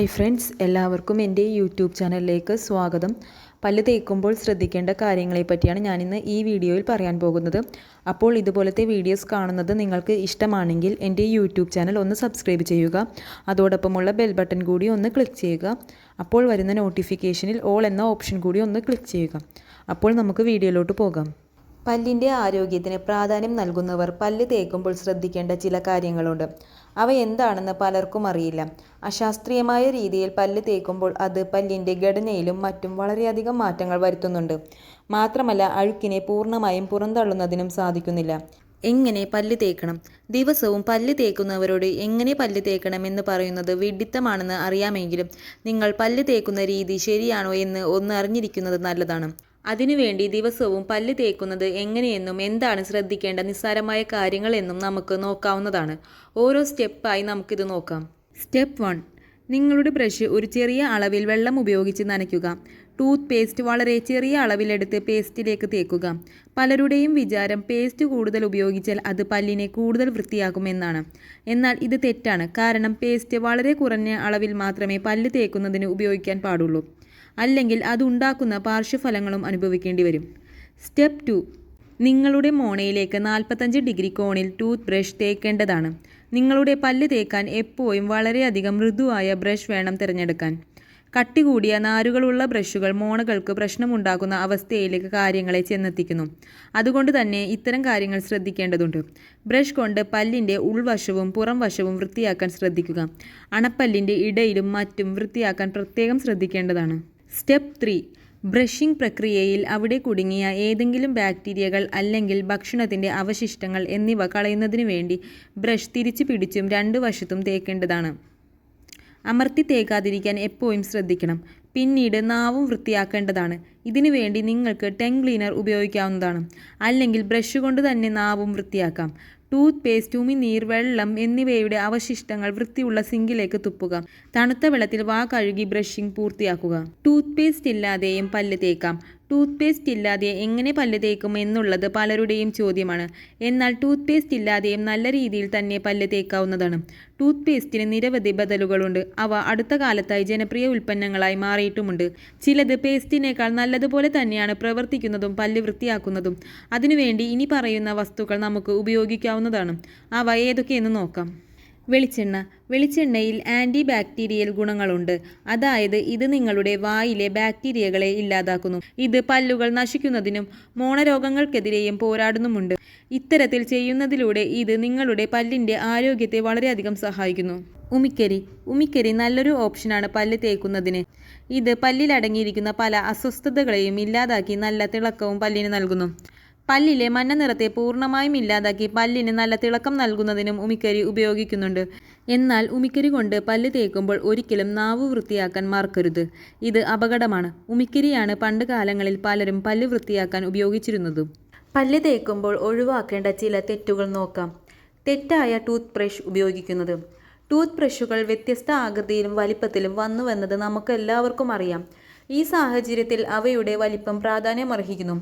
Hi friends എല്ലാവർക്കും എന്റെ YouTube ചാനലിലേക്ക് സ്വാഗതം. പല്ല് തേക്കുമ്പോൾ ശ്രദ്ധിക്കേണ്ട കാര്യങ്ങളെ പറ്റിയാണ് ഞാനിന്ന് ഈ വീഡിയോയിൽ പറയാൻ പോകുന്നത്. അപ്പോൾ ഇതുപോലത്തെ വീഡിയോസ് കാണുന്നത് നിങ്ങൾക്ക് ഇഷ്ടമാണെങ്കിൽ എന്റെ യൂട്യൂബ് ചാനൽ ഒന്ന് സബ്സ്ക്രൈബ് ചെയ്യുക. അതോടൊപ്പമുള്ള ബെൽ ബട്ടൺ കൂടി ഒന്ന് ക്ലിക്ക് ചെയ്യുക. അപ്പോൾ വരുന്ന നോട്ടിഫിക്കേഷനിൽ ഓൾ എന്ന ഓപ്ഷൻ കൂടി ഒന്ന് ക്ലിക്ക് ചെയ്യുക. അപ്പോൾ നമുക്ക് വീഡിയോയിലോട്ട് പോകാം. പല്ലിന്റെ ആരോഗ്യത്തിന് പ്രാധാന്യം നൽകുന്നവർ പല്ല് തേക്കുമ്പോൾ ശ്രദ്ധിക്കേണ്ട ചില കാര്യങ്ങളുണ്ട്. അവ എന്താണെന്ന് പലർക്കും അറിയില്ല. അശാസ്ത്രീയമായ രീതിയിൽ പല്ല് തേക്കുമ്പോൾ അത് പല്ലിന്റെ ഘടനയിലും മറ്റും വളരെയധികം മാറ്റങ്ങൾ വരുത്തുന്നുണ്ട്. മാത്രമല്ല അഴുക്കിനെ പൂർണമായും പുറന്തള്ളുന്നതിനും സാധിക്കുന്നില്ല. എങ്ങനെ പല്ല് തേക്കണം? ദിവസവും പല്ല് തേക്കുന്നവരോട് എങ്ങനെ പല്ല് തേക്കണം എന്ന് പറയുന്നത് വിഡിത്തമാണെന്ന് അറിയാമെങ്കിലും നിങ്ങൾ പല്ല് തേക്കുന്ന രീതി ശരിയാണോ എന്ന് ഒന്ന് അറിഞ്ഞിരിക്കുന്നത് നല്ലതാണ്. അതിനുവേണ്ടി ദിവസവും പല്ല് തേക്കുന്നത് എങ്ങനെയെന്നും എന്താണ് ശ്രദ്ധിക്കേണ്ട നിസ്സാരമായ കാര്യങ്ങളെന്നും നമുക്ക് നോക്കാവുന്നതാണ്. ഓരോ സ്റ്റെപ്പായി നമുക്കിത് നോക്കാം. Step one. നിങ്ങളുടെ ബ്രഷ് ഒരു ചെറിയ അളവിൽ വെള്ളം ഉപയോഗിച്ച് നനയ്ക്കുക. ടൂത്ത് പേസ്റ്റ് വളരെ ചെറിയ അളവിലെടുത്ത് പേസ്റ്റിലേക്ക് തേക്കുക. പലരുടെയും വിചാരം പേസ്റ്റ് കൂടുതൽ ഉപയോഗിച്ചാൽ അത് പല്ലിനെ കൂടുതൽ വൃത്തിയാക്കുമെന്നാണ് എന്നാൽ ഇത് തെറ്റാണ്. കാരണം പേസ്റ്റ് വളരെ കുറഞ്ഞ അളവിൽ മാത്രമേ പല്ല് തേക്കുന്നതിന് ഉപയോഗിക്കാൻ പാടുള്ളൂ. അല്ലെങ്കിൽ അതുണ്ടാക്കുന്ന പാർശ്വഫലങ്ങളും അനുഭവിക്കേണ്ടി വരും. Step two. നിങ്ങളുടെ മോണയിലേക്ക് നാൽപ്പത്തഞ്ച് ഡിഗ്രി കോണിൽ ടൂത്ത് ബ്രഷ് തേക്കേണ്ടതാണ്. നിങ്ങളുടെ പല്ല് തേക്കാൻ എപ്പോഴും വളരെയധികം മൃദുവായ ബ്രഷ് വേണം തിരഞ്ഞെടുക്കാൻ. കട്ടി കൂടിയ നാരുകളുള്ള ബ്രഷുകൾ മോണകൾക്ക് പ്രശ്നമുണ്ടാക്കുന്ന അവസ്ഥയിലേക്ക് കാര്യങ്ങളെ ചെന്നെത്തിക്കുന്നു. അതുകൊണ്ട് തന്നെ ഇത്തരം കാര്യങ്ങൾ ശ്രദ്ധിക്കേണ്ടതുണ്ട്. ബ്രഷ് കൊണ്ട് പല്ലിന്റെ ഉൾവശവും പുറം വശവും വൃത്തിയാക്കാൻ ശ്രദ്ധിക്കുക. അണപ്പല്ലിന്റെ ഇടയിലും മറ്റും വൃത്തിയാക്കാൻ പ്രത്യേകം ശ്രദ്ധിക്കേണ്ടതാണ്. Step three. ബ്രഷിംഗ് പ്രക്രിയയിൽ അവിടെ കുടുങ്ങിയ ഏതെങ്കിലും ബാക്ടീരിയകൾ അല്ലെങ്കിൽ ഭക്ഷണത്തിന്റെ അവശിഷ്ടങ്ങൾ എന്നിവ കളയുന്നതിന് വേണ്ടി ബ്രഷ് തിരിച്ചു പിടിച്ചും രണ്ട് വശത്തും തേക്കേണ്ടതാണ്. അമർത്തി തേക്കാതിരിക്കാൻ എപ്പോഴും ശ്രദ്ധിക്കണം. പിന്നീട് നാവും വൃത്തിയാക്കേണ്ടതാണ്. ഇതിനു വേണ്ടി നിങ്ങൾക്ക് ടെങ് ക്ലീനർ ഉപയോഗിക്കാവുന്നതാണ്. അല്ലെങ്കിൽ ബ്രഷ് കൊണ്ട് തന്നെ നാവും വൃത്തിയാക്കാം. ടൂത്ത് പേസ്റ്റ് ഉമിനീർ വെള്ളം എന്നിവയുടെ അവശിഷ്ടങ്ങൾ വൃത്തിയുള്ള സിങ്കിലേക്ക് തുപ്പുക. തണുത്ത വെള്ളത്തിൽ വാ കഴുകി ബ്രഷിംഗ് പൂർത്തിയാക്കുക. ടൂത്ത് പേസ്റ്റ് ഇല്ലാതെയും പല്ല് തേക്കാം. ടൂത്ത് പേസ്റ്റ് ഇല്ലാതെ എങ്ങനെ പല്ല് തേക്കും എന്നുള്ളത് പലരുടെയും ചോദ്യമാണ്. എന്നാൽ ടൂത്ത് പേസ്റ്റ് ഇല്ലാതെയും നല്ല രീതിയിൽ തന്നെ പല്ല് തേക്കാവുന്നതാണ്. ടൂത്ത് പേസ്റ്റിന് നിരവധി ബദലുകളുണ്ട്. അവ അടുത്ത കാലത്തായി ജനപ്രിയ ഉൽപ്പന്നങ്ങളായി മാറിയിട്ടുമുണ്ട്. ചിലത് പേസ്റ്റിനേക്കാൾ നല്ലതുപോലെ തന്നെയാണ് പ്രവർത്തിക്കുന്നതും പല്ല് വൃത്തിയാക്കുന്നതും. അതിനുവേണ്ടി ഇനി പറയുന്ന വസ്തുക്കൾ നമുക്ക് ഉപയോഗിക്കാവുന്നതാണ്. അവ ഏതൊക്കെയെന്ന് നോക്കാം. വെളിച്ചെണ്ണ. വെളിച്ചെണ്ണയിൽ ആന്റി ബാക്ടീരിയൽ ഗുണങ്ങളുണ്ട്. അതായത് ഇത് നിങ്ങളുടെ വായിലെ ബാക്ടീരിയകളെ ഇല്ലാതാക്കുന്നു. ഇത് പല്ലുകൾ നശിക്കുന്നതിനും മോണരോഗങ്ങൾക്കെതിരെയും പോരാടുന്നുമുണ്ട്. ഇത്തരത്തിൽ ചെയ്യുന്നതിലൂടെ ഇത് നിങ്ങളുടെ പല്ലിന്റെ ആരോഗ്യത്തെ വളരെയധികം സഹായിക്കുന്നു. ഉമിക്കരി. ഉമിക്കരി നല്ലൊരു ഓപ്ഷനാണ് പല്ല് തേക്കുന്നതിന്. ഇത് പല്ലിലടങ്ങിയിരിക്കുന്ന പല അസ്വസ്ഥതകളെയും ഇല്ലാതാക്കി നല്ല തിളക്കവും പല്ലിന് നൽകുന്നു. പല്ലിലെ മഞ്ഞ നിറത്തെ പൂർണമായും ഇല്ലാതാക്കി പല്ലിന് നല്ല തിളക്കം നൽകുന്നതിനും ഉമിക്കരി ഉപയോഗിക്കുന്നുണ്ട്. എന്നാൽ ഉമിക്കരി കൊണ്ട് പല്ല് തേക്കുമ്പോൾ ഒരിക്കലും നാവ് വൃത്തിയാക്കാൻ മറക്കരുത്. ഇത് അപകടമാണ്. ഉമിക്കരിയാണ് പണ്ട് കാലങ്ങളിൽ പലരും പല്ല് വൃത്തിയാക്കാൻ ഉപയോഗിച്ചിരുന്നത്. പല്ല് തേക്കുമ്പോൾ ഒഴിവാക്കേണ്ട ചില തെറ്റുകൾ നോക്കാം. തെറ്റായ ടൂത്ത് ബ്രഷ് ഉപയോഗിക്കുന്നത്. ടൂത്ത് ബ്രഷുകൾ വ്യത്യസ്ത ആകൃതിയിലും വലിപ്പത്തിലും വന്നുവെന്നത് നമുക്ക് എല്ലാവർക്കും അറിയാം. ഈ സാഹചര്യത്തിൽ അവയുടെ വലിപ്പം പ്രാധാന്യമർഹിക്കുന്നു.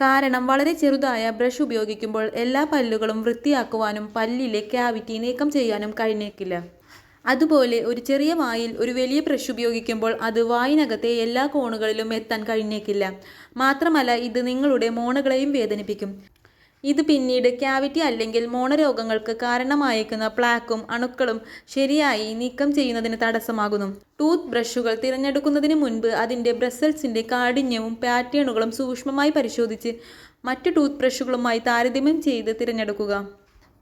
കാരണം വളരെ ചെറുതായ ബ്രഷ് ഉപയോഗിക്കുമ്പോൾ എല്ലാ പല്ലുകളും വൃത്തിയാക്കുവാനും പല്ലിലെ ക്യാവിറ്റി നീക്കം ചെയ്യാനും കഴിഞ്ഞേക്കില്ല. അതുപോലെ ഒരു ചെറിയ വായിൽ ഒരു വലിയ ബ്രഷ് ഉപയോഗിക്കുമ്പോൾ അത് വായിനകത്തെ എല്ലാ കോണുകളിലും എത്താൻ കഴിഞ്ഞേക്കില്ല. മാത്രമല്ല ഇത് നിങ്ങളുടെ മോണുകളെയും വേദനിപ്പിക്കും. ഇത് പിന്നീട് ക്യാവിറ്റി അല്ലെങ്കിൽ മോണരോഗങ്ങൾക്ക് കാരണമായേക്കുന്ന പ്ലാക്കും അണുക്കളും ശരിയായി നീക്കം ചെയ്യുന്നതിന് തടസ്സമാകുന്നു. ടൂത്ത് ബ്രഷുകൾ തിരഞ്ഞെടുക്കുന്നതിന് മുൻപ് അതിന്റെ ബ്രസൽസിന്റെ കാഠിന്യവും പാറ്റേണുകളും സൂക്ഷ്മമായി പരിശോധിച്ച് മറ്റ് ടൂത്ത് ബ്രഷുകളുമായി താരതമ്യം ചെയ്ത് തിരഞ്ഞെടുക്കുക.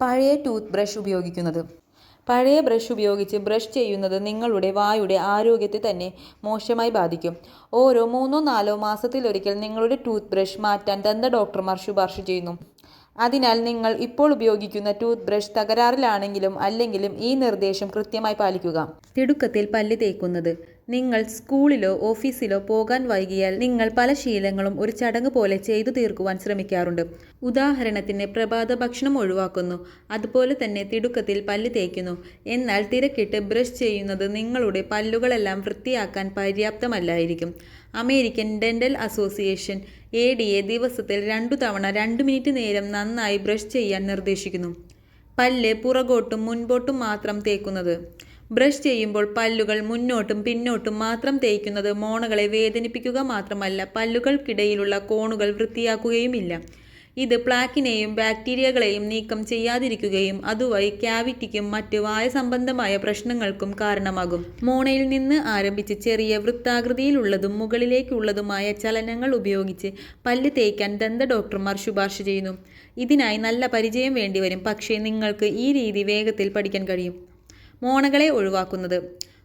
പഴയ ടൂത്ത് ബ്രഷ് ഉപയോഗിക്കുന്നത്. പഴയ ബ്രഷ് ഉപയോഗിച്ച് ബ്രഷ് ചെയ്യുന്നത് നിങ്ങളുടെ വായുടെ ആരോഗ്യത്തെ തന്നെ മോശമായി ബാധിക്കും. ഓരോ മൂന്നോ നാലോ മാസത്തിലൊരിക്കൽ നിങ്ങളുടെ ടൂത്ത് ബ്രഷ് മാറ്റാൻ ദന്ത ഡോക്ടർമാർ ശുപാർശ ചെയ്യുന്നു. അതിനാൽ നിങ്ങൾ ഇപ്പോൾ ഉപയോഗിക്കുന്ന ടൂത്ത് ബ്രഷ് തകരാറിലാണെങ്കിലും അല്ലെങ്കിലും ഈ നിർദ്ദേശം കൃത്യമായി പാലിക്കുക. തിടുക്കത്തിൽ പല്ല് തേക്കുന്നത്. നിങ്ങൾ സ്കൂളിലോ ഓഫീസിലോ പോകാൻ വൈകിയാൽ നിങ്ങൾ പല ശീലങ്ങളും ഒരു ചടങ്ങ് പോലെ ചെയ്തു തീർക്കുവാൻ ശ്രമിക്കാറുണ്ട്. ഉദാഹരണത്തിന് പ്രഭാത ഭക്ഷണം ഒഴിവാക്കുന്നു അതുപോലെ തന്നെ തിടുക്കത്തിൽ പല്ല് തേക്കുന്നു എന്നാൽ തിരക്കിട്ട് ബ്രഷ് ചെയ്യുന്നത് നിങ്ങളുടെ പല്ലുകളെല്ലാം വൃത്തിയാക്കാൻ പര്യാപ്തമല്ലായിരിക്കും. American dental association A D A ദിവസത്തിൽ രണ്ടു തവണ രണ്ട് മിനിറ്റ് നേരം നന്നായി ബ്രഷ് ചെയ്യാൻ നിർദ്ദേശിക്കുന്നു. പല്ല് പുറകോട്ടും മുൻപോട്ടും മാത്രം തേക്കുന്നത് ബ്രഷ് ചെയ്യുമ്പോൾ പല്ലുകൾ മുന്നോട്ടും പിന്നോട്ടും മാത്രം തേയ്ക്കുന്നത് മോണകളെ വേദനിപ്പിക്കുക മാത്രമല്ല പല്ലുകൾക്കിടയിലുള്ള കോണുകൾ വൃത്തിയാക്കുകയുമില്ല. ഇത് പ്ലാക്കിനെയും ബാക്ടീരിയകളെയും നീക്കം ചെയ്യാതിരിക്കുകയും അതുവഴി ക്യാവിറ്റിക്കും മറ്റ് വായ സംബന്ധമായ പ്രശ്നങ്ങൾക്കും കാരണമാകും. മോണയിൽ നിന്ന് ആരംഭിച്ച് ചെറിയ വൃത്താകൃതിയിലുള്ളതും മുകളിലേക്കുള്ളതുമായ ചലനങ്ങൾ ഉപയോഗിച്ച് പല്ല് തേക്കാൻ ദന്ത ഡോക്ടർമാർ ശുപാർശ ചെയ്യുന്നു. ഇതിനായി നല്ല പരിചയം വേണ്ടിവരും. പക്ഷേ നിങ്ങൾക്ക് ഈ രീതി വേഗത്തിൽ പഠിക്കാൻ കഴിയും. മോണകളെ ഒഴിവാക്കുന്നത്.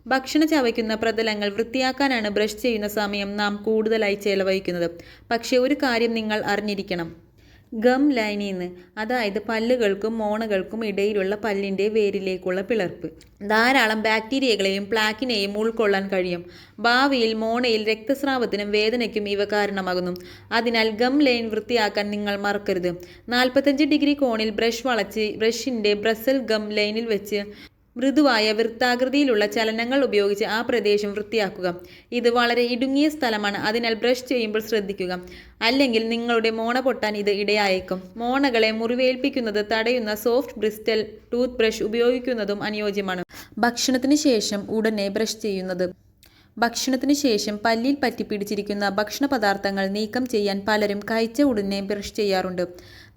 ഭക്ഷണ ചവയ്ക്കുന്ന പ്രതലങ്ങൾ വൃത്തിയാക്കാനാണ് ബ്രഷ് ചെയ്യുന്ന സമയം നാം കൂടുതലായി ചെലവഴിക്കുന്നത്. പക്ഷേ ഒരു കാര്യം നിങ്ങൾ അറിഞ്ഞിരിക്കണം. ഗം ലൈനിന്ന് അതായത് പല്ലുകൾക്കും മോണകൾക്കും ഇടയിലുള്ള പല്ലിന്റെ വേരിലേക്കുള്ള പിളർപ്പ്. ധാരാളം ബാക്ടീരിയകളെയും പ്ലാക്കിനെയും ഉൾക്കൊള്ളാൻ കഴിയും. ഭാവിയിൽ മോണയിൽ രക്തസ്രാവത്തിനും വേദനയ്ക്കും ഇവ കാരണമാകുന്നു. അതിനാൽ ഗം ലൈൻ വൃത്തിയാക്കാൻ നിങ്ങൾ മറക്കരുത്. നാൽപ്പത്തഞ്ച് ഡിഗ്രി കോണിൽ ബ്രഷ് വളച്ച് ബ്രഷിന്റെ ബ്രസൽ ഗം ലൈനിൽ വെച്ച് മൃദുവായ വൃത്താകൃതിയിലുള്ള ചലനങ്ങൾ ഉപയോഗിച്ച് ആ പ്രദേശം വൃത്തിയാക്കുക. ഇത് വളരെ ഇടുങ്ങിയ സ്ഥലമാണ്. അതിനാൽ ബ്രഷ് ചെയ്യുമ്പോൾ ശ്രദ്ധിക്കുക. അല്ലെങ്കിൽ നിങ്ങളുടെ മോണ പൊട്ടാൻ ഇത് ഇടയായേക്കും. മോണകളെ മുറിവേൽപ്പിക്കുന്നത് തടയുന്ന സോഫ്റ്റ് ബ്രിസ്റ്റൽ ടൂത്ത് ബ്രഷ് ഉപയോഗിക്കുന്നതും അനുയോജ്യമാണ്. ഭക്ഷണത്തിന് ശേഷം ഉടനെ ബ്രഷ് ചെയ്യുന്നത്. ഭക്ഷണത്തിന് ശേഷം പല്ലിൽ പറ്റിപ്പിടിച്ചിരിക്കുന്ന ഭക്ഷണ പദാർത്ഥങ്ങൾ നീക്കം ചെയ്യാൻ പലരും കഴിച്ച ഉടനെ ബ്രഷ് ചെയ്യാറുണ്ട്.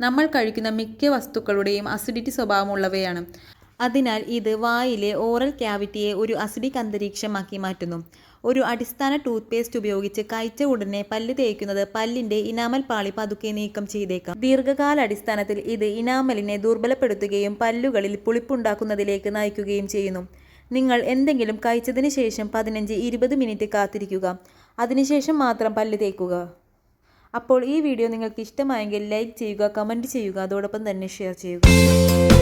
നമ്മൾ കഴിക്കുന്ന മിക്ക വസ്തുക്കളുടെയും അസിഡിറ്റി സ്വഭാവമുള്ളവയാണ്. അതിനാൽ ഇത് വായിലെ ഓറൽ ക്യാവിറ്റിയെ ഒരു അസിഡിക് അന്തരീക്ഷമാക്കി മാറ്റുന്നു. ഒരു അടിസ്ഥാന ടൂത്ത് പേസ്റ്റ് ഉപയോഗിച്ച് കഴിച്ച ഉടനെ പല്ല് തേക്കുന്നത് പല്ലിന്റെ ഇനാമൽ പാളി പതുക്കെ നീക്കം ചെയ്തേക്കാം. ദീർഘകാല അടിസ്ഥാനത്തിൽ ഇത് ഇനാമലിനെ ദുർബലപ്പെടുത്തുകയും പല്ലുകളിൽ പുളിപ്പുണ്ടാക്കുന്നതിലേക്ക് നയിക്കുകയും ചെയ്യുന്നു. നിങ്ങൾ എന്തെങ്കിലും കഴിച്ചതിന് ശേഷം പതിനഞ്ച് ഇരുപത് മിനിറ്റ് കാത്തിരിക്കുക. അതിനുശേഷം മാത്രം പല്ല് തേക്കുക അപ്പോൾ ഈ വീഡിയോ നിങ്ങൾക്ക് ഇഷ്ടമായെങ്കിൽ ലൈക്ക് ചെയ്യുക കമന്റ് ചെയ്യുക അതോടൊപ്പം തന്നെ ഷെയർ ചെയ്യുക.